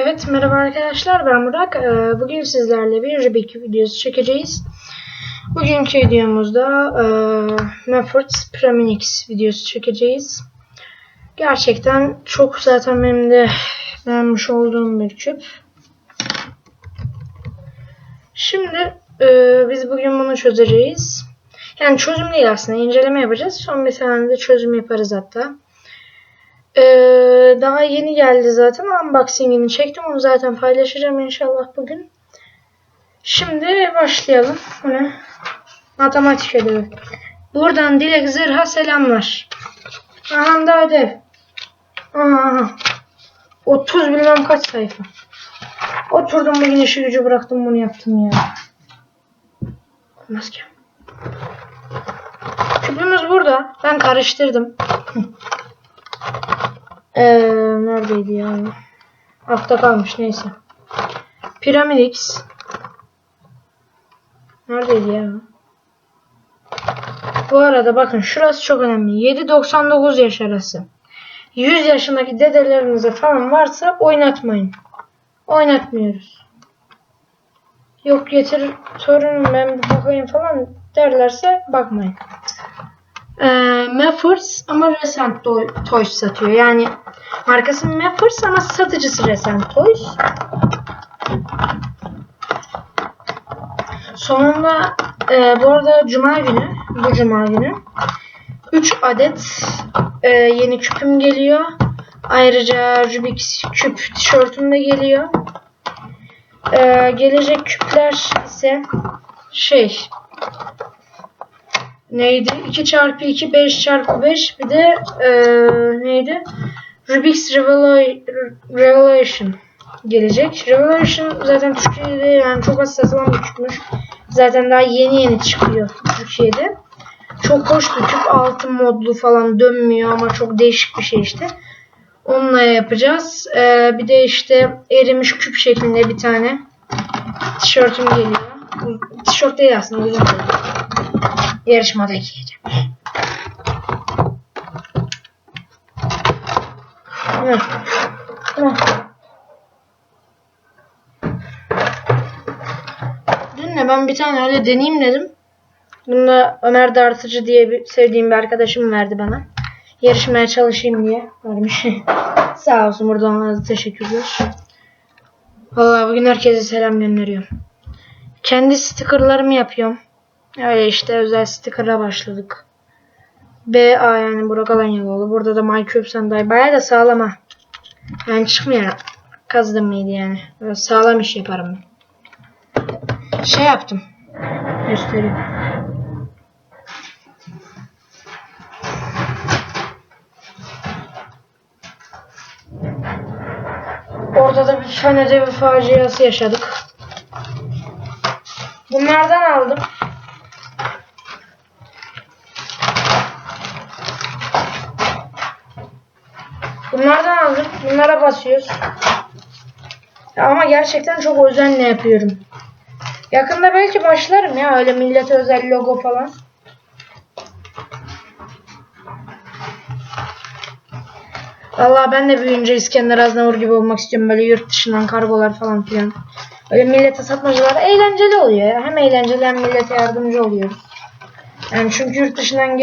Evet merhaba arkadaşlar ben Burak. Ee, Bugün sizlerle bir Rubik videosu çekeceğiz. Bugünkü videomuzda e, Meffords Praminix videosu çekeceğiz. Gerçekten çok zaten benim de beğenmiş olduğum bir küp. Şimdi e, biz bugün bunu çözeceğiz. Yani çözüm değil aslında inceleme yapacağız. Son bir tane çözüm yaparız hatta. Ee, daha yeni geldi zaten. Unboxing'ini çektim. Onu zaten paylaşacağım inşallah bugün. Şimdi başlayalım. Bu ne? Matematik ödevi. Buradan Dilek Zırha selamlar. Aha da ödev. Aha. 30 bilmem kaç sayfa. Oturdum bugün işi gücü bıraktım bunu yaptım ya. Ki. Küpümüz burada. Ben karıştırdım. Ee, neredeydi yani? Altta kalmış neyse. Piramid X. Neredeydi ya? Bu arada bakın şurası çok önemli. 7-99 yaş arası. 100 yaşındaki dedelerinize falan varsa oynatmayın. Oynatmıyoruz. Yok getir torunum ben bakayım falan derlerse bakmayın. Ee, Meffers ama Recent Do- Toys satıyor. Yani markası Meffers ama satıcısı Recent Toys. Sonunda e, bu arada Cuma günü, bu Cuma günü 3 adet e, yeni küpüm geliyor. Ayrıca Rubik's küp tişörtüm de geliyor. E, gelecek küpler ise şey neydi? 2 çarpı 2 5 çarpı 5 bir de e, neydi? Rubik's Revela- Revelation gelecek. Revelation zaten Türkiye'de yani çok az satılan bir küpmüş. Zaten daha yeni yeni çıkıyor Türkiye'de. Çok hoş bir küp. Altın modlu falan dönmüyor ama çok değişik bir şey işte. Onunla yapacağız. Ee, bir de işte erimiş küp şeklinde bir tane tişörtüm geliyor. Tişört değil aslında uzun. Yarışmada giyeceğim. Evet. Dün de ben bir tane öyle deneyeyim dedim. Bunu da Ömer Dartıcı diye bir sevdiğim bir arkadaşım verdi bana. Yarışmaya çalışayım diye vermiş. Sağ olsun buradan ona da teşekkürler. Vallahi bugün herkese selam gönderiyorum. Kendi stickerlarımı yapıyorum. Öyle işte özel sticker'a başladık. BA yani Burak Alanyalıoğlu. Burada da MyCube Sandai. Baya da sağlam ha. Yani çıkmıyor. Kazdım mıydı yani. Böyle sağlam iş yaparım. Şey yaptım. Göstereyim. Orada da bir fen ödevi faciası yaşadık. Bunlardan aldım. Aldım. Bunlara basıyoruz. Ama gerçekten çok özenle yapıyorum. Yakında belki başlarım ya öyle millete özel logo falan. Vallahi ben de büyüyünce İskender Aznavur gibi olmak istiyorum. Böyle yurt dışından kargolar falan filan. Öyle millete satmacılar eğlenceli oluyor ya. Hem eğlenceli hem millete yardımcı oluyoruz. Yani çünkü yurt dışından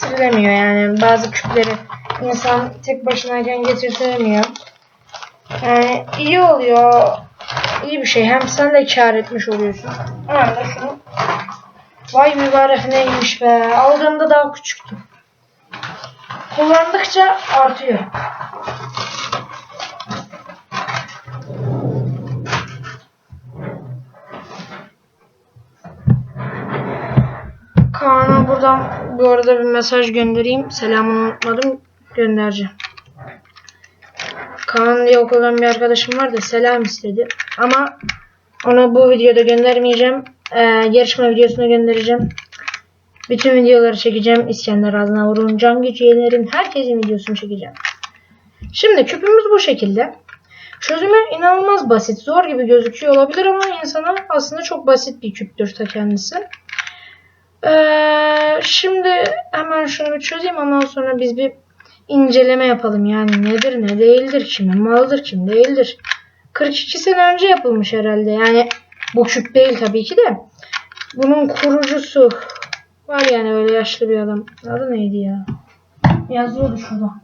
getirtilemiyor yani. Bazı küpleri insan tek başınayken getirtilemiyor. Yani iyi oluyor. İyi bir şey. Hem sen de kar etmiş oluyorsun. Hemen şunu. Vay mübarek neymiş be. Aldığımda daha küçüktü. Kullandıkça artıyor. Kaan'a buradan bu arada bir mesaj göndereyim. Selamını unutmadım. Göndereceğim. Kaan diye okuldan bir arkadaşım var da selam istedi. Ama ona bu videoda göndermeyeceğim. Ee, yarışma videosuna göndereceğim. Bütün videoları çekeceğim. İskender Aznavur'un, Can Gücüyeler'in herkesin videosunu çekeceğim. Şimdi küpümüz bu şekilde. Çözümü inanılmaz basit. Zor gibi gözüküyor olabilir ama insana aslında çok basit bir küptür ta kendisi. Ee, şimdi hemen şunu bir çözeyim ondan sonra biz bir inceleme yapalım. Yani nedir ne değildir, kimin malıdır kim değildir. 42 sene önce yapılmış herhalde. Yani bu küp değil tabii ki de. Bunun kurucusu var yani öyle yaşlı bir adam. Adı neydi ya? Yazıyordu şurada.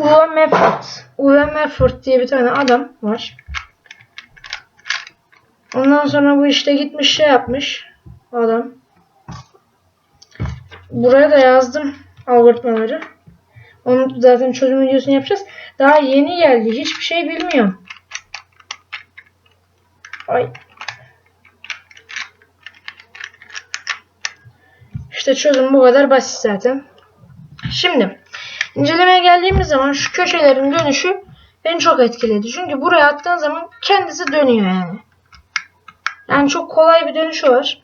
Uwe Meffert. Uwe Meffert diye bir tane adam var. Ondan sonra bu işte gitmiş şey yapmış. Adam. Buraya da yazdım algoritmaları. Onu zaten çözüm videosunu yapacağız. Daha yeni geldi. Hiçbir şey bilmiyorum. Ay. İşte çözüm bu kadar basit zaten. Şimdi incelemeye geldiğimiz zaman şu köşelerin dönüşü beni çok etkiledi. Çünkü buraya attığın zaman kendisi dönüyor yani. Yani çok kolay bir dönüşü var.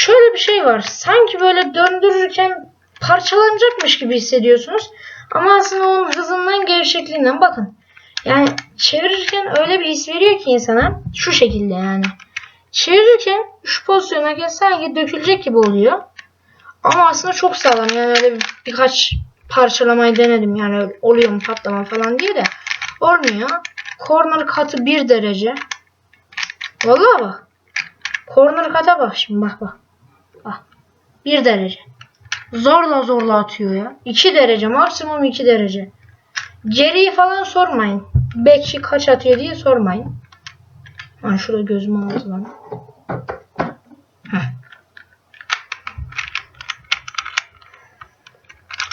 Şöyle bir şey var. Sanki böyle döndürürken parçalanacakmış gibi hissediyorsunuz. Ama aslında onun hızından gevşekliğinden bakın. Yani çevirirken öyle bir his veriyor ki insana. Şu şekilde yani. Çevirirken şu pozisyona gel sanki dökülecek gibi oluyor. Ama aslında çok sağlam. Yani öyle bir, birkaç parçalamayı denedim. Yani oluyor mu patlama falan diye de. Olmuyor. Corner katı 1 derece. Vallahi bak. Corner kata bak şimdi bak bak. Bak. 1 derece. Zorla zorla atıyor ya. 2 derece maksimum 2 derece. Geriyi falan sormayın. Bekçi kaç atıyor diye sormayın. Ha şurada gözüm aldı lan.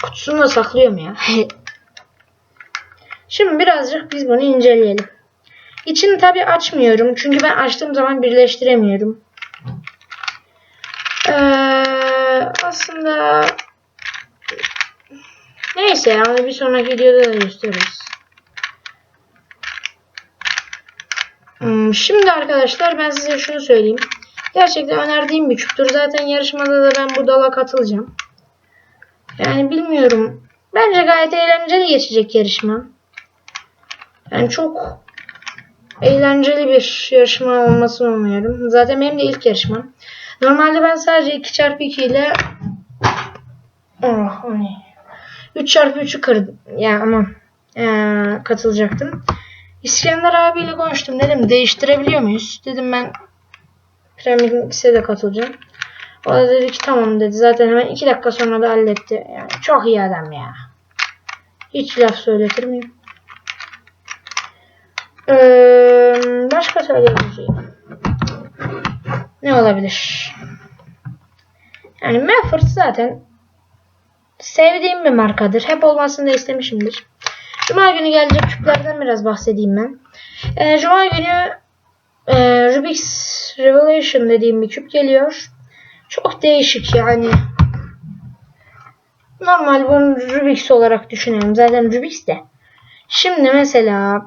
Kutusunu da saklıyorum ya. Şimdi birazcık biz bunu inceleyelim. İçini tabi açmıyorum. Çünkü ben açtığım zaman birleştiremiyorum. Ee, aslında neyse yani bir sonraki videoda da gösteririz. Hmm, şimdi arkadaşlar ben size şunu söyleyeyim. Gerçekten önerdiğim bir küptür. Zaten yarışmada da ben bu dala katılacağım. Yani bilmiyorum. Bence gayet eğlenceli geçecek yarışma. Yani çok eğlenceli bir yarışma olmasını umuyorum. Zaten benim de ilk yarışmam. Normalde ben sadece 2x2 ile oh, o ne? 3x3'ü kırdım. Yani aman ee, katılacaktım. İskender abiyle konuştum. Dedim değiştirebiliyor muyuz? Dedim ben Premier X'e de katılacağım. O da dedi ki tamam dedi. Zaten hemen 2 dakika sonra da halletti. Yani çok iyi adam ya. Hiç laf söyletir miyim? Ee, başka söyleyebileceğim. Ne olabilir? Yani Manford zaten sevdiğim bir markadır. Hep olmasını da istemişimdir. Cuma günü gelecek küplerden biraz bahsedeyim ben. Ee, Cuma günü e, Rubik's Revelation dediğim bir küp geliyor. Çok değişik yani. Normal bunu Rubik's olarak düşünelim. Zaten Rubik's de. Şimdi mesela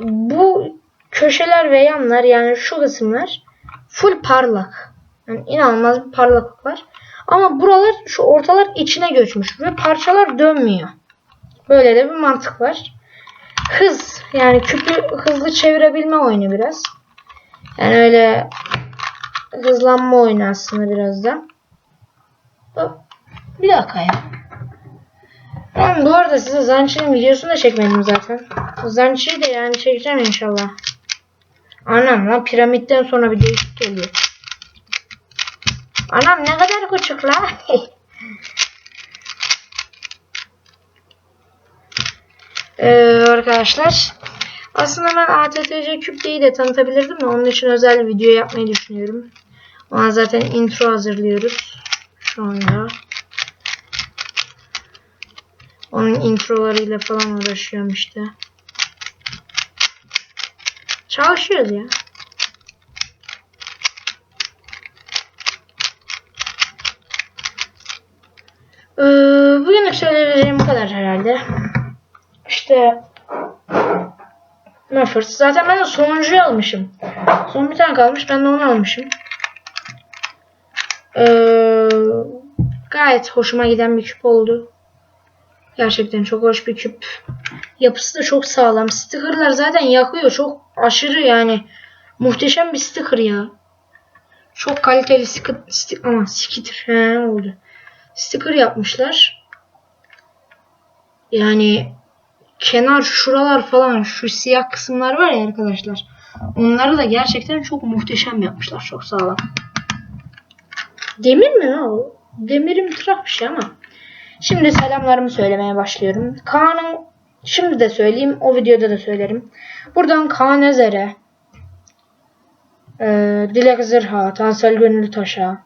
bu köşeler ve yanlar yani şu kısımlar full parlak. Yani inanılmaz bir parlaklık var. Ama buralar şu ortalar içine göçmüş ve parçalar dönmüyor. Böyle de bir mantık var. Hız yani küpü hızlı çevirebilme oyunu biraz. Yani öyle hızlanma oyunu aslında biraz da. Bir dakika ya. Ben bu arada size Zanchi'nin videosunu da çekmedim zaten. Zanchi'yi de yani çekeceğim inşallah. Anam lan piramitten sonra bir değişik geliyor. Anam ne kadar küçük la. ee, arkadaşlar. Aslında ben ATTC küpteyi de tanıtabilirdim de onun için özel bir video yapmayı düşünüyorum. Ona zaten intro hazırlıyoruz. Şu anda. Onun introlarıyla falan uğraşıyorum işte. Çalışıyoruz ya. Ee, bugünlük söyleyebileceğim bu kadar herhalde. İşte Muffers. Zaten ben de sonuncuyu almışım. Son bir tane kalmış. Ben de onu almışım. Ee, gayet hoşuma giden bir küp oldu. Gerçekten çok hoş bir küp. Yapısı da çok sağlam. Stickerlar zaten yakıyor. Çok aşırı yani. Muhteşem bir sticker ya. Çok kaliteli sticker. Sti ama sticker. He oldu. Sticker yapmışlar. Yani kenar şuralar falan şu siyah kısımlar var ya arkadaşlar. Onları da gerçekten çok muhteşem yapmışlar. Çok sağlam. Demir mi o? Demirim tırak bir şey ama. Şimdi selamlarımı söylemeye başlıyorum. Kaan'ın şimdi de söyleyeyim. O videoda da söylerim. Buradan Kaan Özer'e e, Dilek Zırha, Tansel Gönül Taş'a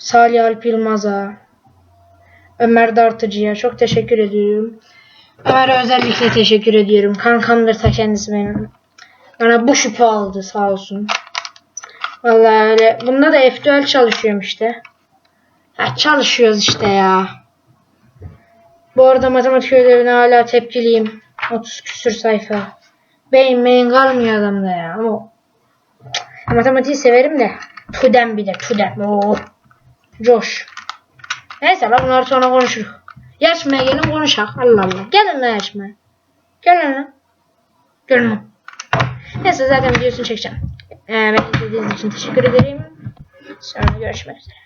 Salih Alp Yılmaz'a Ömer Dartıcı'ya çok teşekkür ediyorum. Ömer'e özellikle teşekkür ediyorum. Kankamdır ta kendisi benim. Bana bu şüphe aldı sağ olsun. Vallahi öyle. Bunda da F2L çalışıyorum işte. Ya çalışıyoruz işte ya. Bu arada matematik ödevine hala tepkiliyim. 30 küsür sayfa. Beyin beyin kalmıyor adamda ya. Ama matematiği severim de. Tudem bir de tudem. Oo. Coş. Neyse lan bunları sonra konuşuruz. Yarışmaya gelin konuşak. Allah Allah. Gelin lan yarışmaya. Gelin lan. Gelin lan. Neyse zaten videosunu çekeceğim. Ee, beni izlediğiniz için teşekkür ederim. Sonra görüşmek üzere.